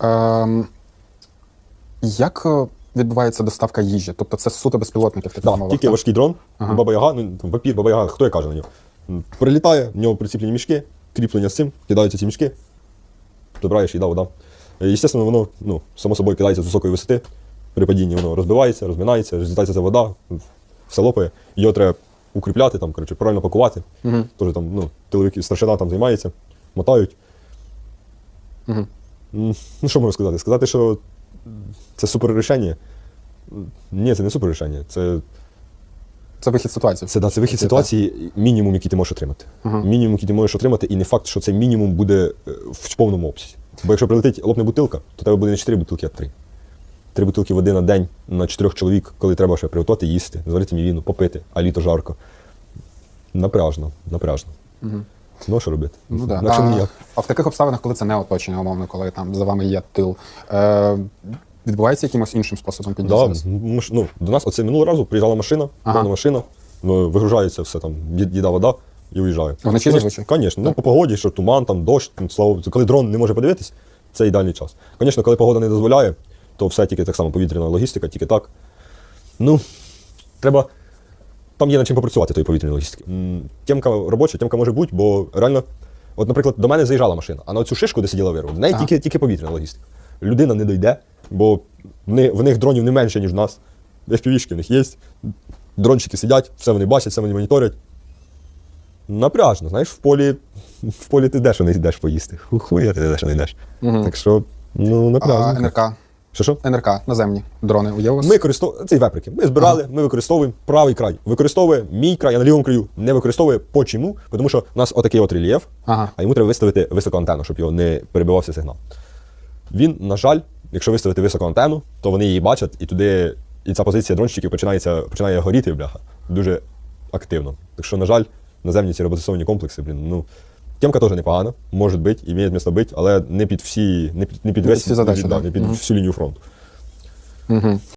Ем, як е, відбувається доставка їжі? Тобто це суто безпілотники в таких умовах? тільки важкий дрон, Ага. баба Яга, ну там папір, баба Яга, хто я каже на нього? Прилітає, в нього приціплені мішки, кріплення з цим, кидаються ці мішки, забираєш, їда, вода. Е, Естественно, воно ну, само собою кидається з високої висоти, при падінні воно розбивається, розминається, розлітається ця вода, все лопає. Його треба укріпляти, там, коротше, правильно пакувати. Мгм. Теж там, ну, тиловики, старшина там займається, мотають. Мгм. Ну, що можу сказати? Сказати, що це супер рішення. Ні, це не супер рішення. Це Це вихід з ситуації. це, да, це вихід з ситуації, мінімум, який ти можеш отримати. Ага. Мінімум, який ти можеш отримати, і не факт, що цей мінімум буде е, в повному обсязі. Бо якщо прилетить лопне бутилка, то тебе буде не 4 бутилки, а 3. Три бутилки води на день на чотирьох чоловік, коли треба ще приготувати, їсти, зварити мівіну, попити, а літо жарко. Напряжно, напряжно. Мгм. Ну, що робити? Ну, да. А, ніяк. а в таких обставинах, коли це не оточення, умовно, коли там за вами є тил, е, відбувається якимось іншим способом Да, ми ну, до нас оце минулого разу приїжджала машина, Ага. повна машина, ну, вигружається все там, ї- їда, вода і уїжджає. Вночі зазвичай? Звісно, ну по погоді, що туман, там дощ, ну, слава Богу, коли дрон не може подивитись, це ідеальний час. Звісно, коли погода не дозволяє, то все тільки так само повітряна логістика, тільки так. Ну, треба. Там є над чим попрацювати тої повітряної логістики. Тємка робоча, тємка може бути, бо реально, от, наприклад, до мене заїжджала машина, а на цю шишку, де сиділа вирва, в неї тільки, тільки повітряна логістика. Людина не дойде, бо в них, в них дронів не менше, ніж в нас. FPV-шки в них є. Дрончики сидять, все вони бачать, все вони моніторять. Напряжно, знаєш, в полі, в полі ти деш, а не йдеш поїсти. Хуя ти деш, а не йдеш. Мгм. Так що, ну, А. НРК, Що що? НРК, наземні дрони є у вас? Ми користовуємо це веприки. Ми збирали, ми використовуємо правий край. Використовує мій край, а на лівому краю не використовує. Почому? Тому що у нас отакий от рельєф, Ага. а йому треба виставити високу антенну, щоб його не перебивався сигнал. Він, на жаль, якщо виставити високу антенну, то вони її бачать, і туди, і ця позиція дронщиків починається, починає горіти, бляха, дуже активно. Так що, на жаль, наземні ці роботизовані комплекси, блін, ну. Тємка теж непогана, може бути, і має місто бути, але не під всі, не під, не під Не весь задачі, да, не під всю лінію фронту. Угу.